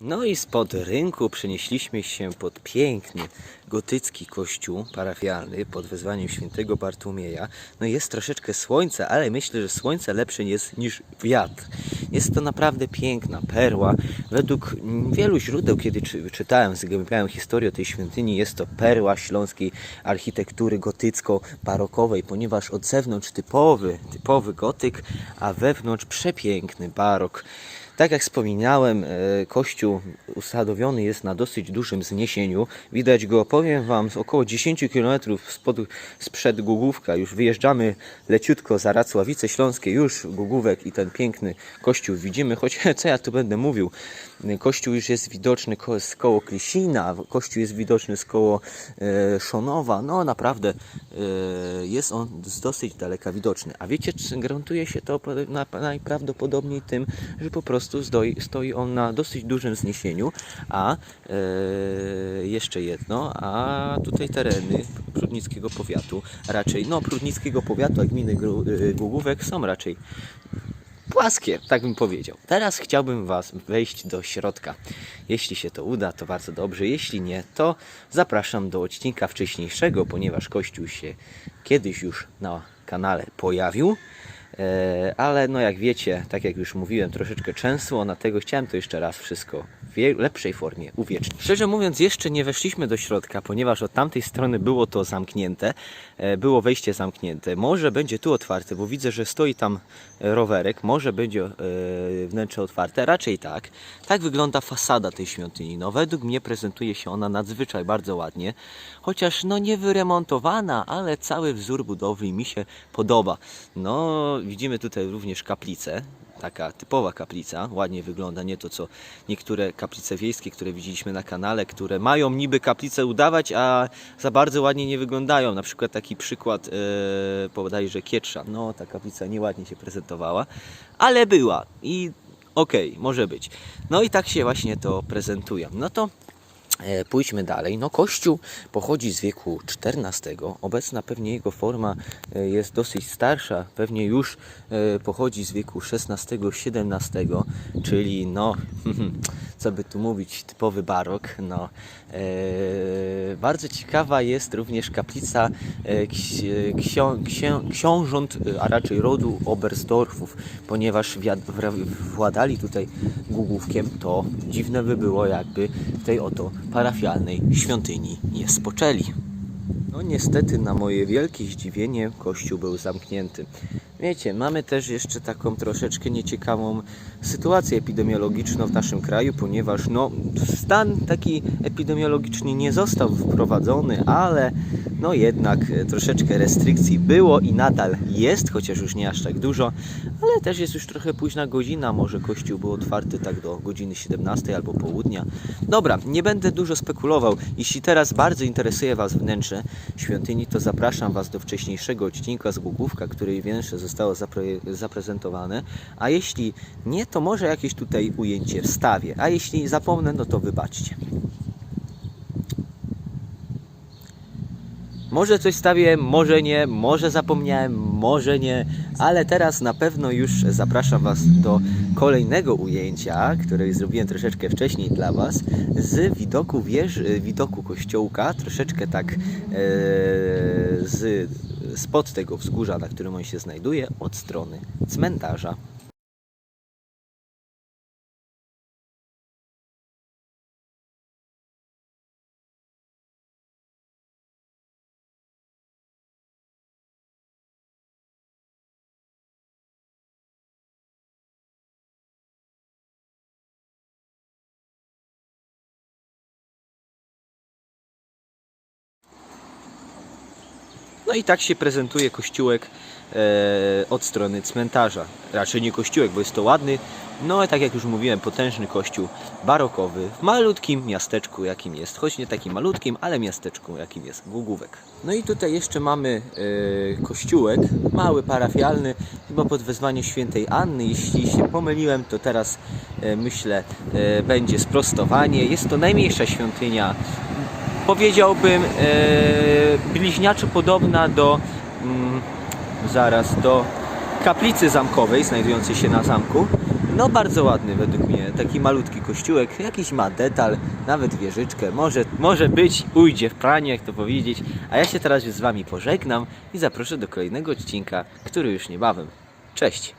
No i spod rynku przenieśliśmy się pod piękny gotycki kościół parafialny pod wezwaniem świętego Bartłomieja. No jest troszeczkę słońca, ale myślę, że słońce lepsze jest niż wiatr. Jest to naprawdę piękna perła. Według wielu źródeł, kiedy czy, czytałem, zgłębiałem historię tej świątyni, jest to perła śląskiej architektury gotycko-barokowej, ponieważ od zewnątrz typowy, typowy gotyk, a wewnątrz przepiękny barok. Tak jak wspominałem, e, kościół usadowiony jest na dosyć dużym zniesieniu. Widać go, powiem Wam, z około 10 km spod, sprzed Gugówka. Już wyjeżdżamy leciutko za Racławice Śląskie, już Gugówek i ten piękny kościół widzimy. Choć co ja tu będę mówił, kościół już jest widoczny ko- z koło Klisina, kościół jest widoczny z koło e, Szonowa. No naprawdę e, jest on z dosyć daleka widoczny. A wiecie, czy gruntuje się to po- na- najprawdopodobniej tym, że po prostu stoi, stoi on na dosyć dużym zniesieniu, a e, jeszcze jedno, a tutaj tereny Prudnickiego Powiatu raczej, no Prudnickiego Powiatu, a gminy e, Głogówek są raczej płaskie, tak bym powiedział. Teraz chciałbym Was wejść do środka. Jeśli się to uda, to bardzo dobrze. Jeśli nie, to zapraszam do odcinka wcześniejszego, ponieważ Kościół się kiedyś już na kanale pojawił. E, ale no jak wiecie, tak jak już mówiłem troszeczkę często, na tego chciałem to jeszcze raz wszystko w lepszej formie uwiecznić. Szczerze mówiąc, jeszcze nie weszliśmy do środka, ponieważ od tamtej strony było to zamknięte, e, było wejście zamknięte. Może będzie tu otwarte, bo widzę, że stoi tam rowerek, może będzie e, wnętrze otwarte, raczej tak. Tak wygląda fasada tej świątyni. No według mnie prezentuje się ona nadzwyczaj bardzo ładnie, chociaż no nie wyremontowana, ale cały wzór budowli mi się podoba. No widzimy tutaj również kaplicę, taka typowa kaplica, ładnie wygląda, nie to co niektóre kaplice wiejskie, które widzieliśmy na kanale, które mają niby kaplicę udawać, a za bardzo ładnie nie wyglądają. Na przykład taki przykład e, bodajże Kietrza. No ta kaplica nieładnie się prezentowała, ale była i okej, może być. No i tak się właśnie to prezentuje. No to Pójdźmy dalej. No, kościół pochodzi z wieku XIV. Obecna pewnie jego forma e, jest dosyć starsza. Pewnie już e, pochodzi z wieku XVI-XVII, czyli no, co by tu mówić, typowy barok. No, e, bardzo ciekawa jest również kaplica e, ksi, ksio, księ, książąt, e, a raczej rodu Oberstdorfów, ponieważ władali tutaj Głogówkiem, to dziwne by było, jakby w tej oto parafialnej świątyni nie spoczęli. No niestety na moje wielkie zdziwienie kościół był zamknięty. Wiecie, mamy też jeszcze taką troszeczkę nieciekawą sytuację epidemiologiczną w naszym kraju, ponieważ no, stan taki epidemiologiczny nie został wprowadzony, ale no jednak troszeczkę restrykcji było i nadal jest, chociaż już nie aż tak dużo, ale też jest już trochę późna godzina, może kościół był otwarty tak do godziny 17 albo południa. Dobra, nie będę dużo spekulował. Jeśli teraz bardzo interesuje Was wnętrze świątyni, to zapraszam Was do wcześniejszego odcinka z Głogówka, której wnętrze zostało zapre- zaprezentowane. A jeśli nie, to może jakieś tutaj ujęcie wstawię. A jeśli zapomnę, no to wybaczcie. Może coś stawię, może nie, może zapomniałem, może nie, ale teraz na pewno już zapraszam Was do kolejnego ujęcia, które zrobiłem troszeczkę wcześniej dla Was, z widoku wieży, widoku kościołka, troszeczkę tak e, z, spod tego wzgórza, na którym on się znajduje, od strony cmentarza. No i tak się prezentuje kościółek e, od strony cmentarza. Raczej nie kościółek, bo jest to ładny, no i tak jak już mówiłem, potężny kościół barokowy w malutkim miasteczku, jakim jest, choć nie takim malutkim, ale miasteczku, jakim jest Głogówek. No i tutaj jeszcze mamy e, kościółek, mały parafialny, chyba pod wezwaniem świętej Anny. Jeśli się pomyliłem, to teraz e, myślę będzie sprostowanie. Jest to najmniejsza świątynia powiedziałbym e, bliźniaczo podobna do mm, zaraz do kaplicy zamkowej znajdującej się na zamku. No bardzo ładny według mnie, taki malutki kościółek, jakiś ma detal, nawet wieżyczkę, może, może być, ujdzie w pranie, jak to powiedzieć. A ja się teraz z Wami pożegnam i zaproszę do kolejnego odcinka, który już niebawem. Cześć!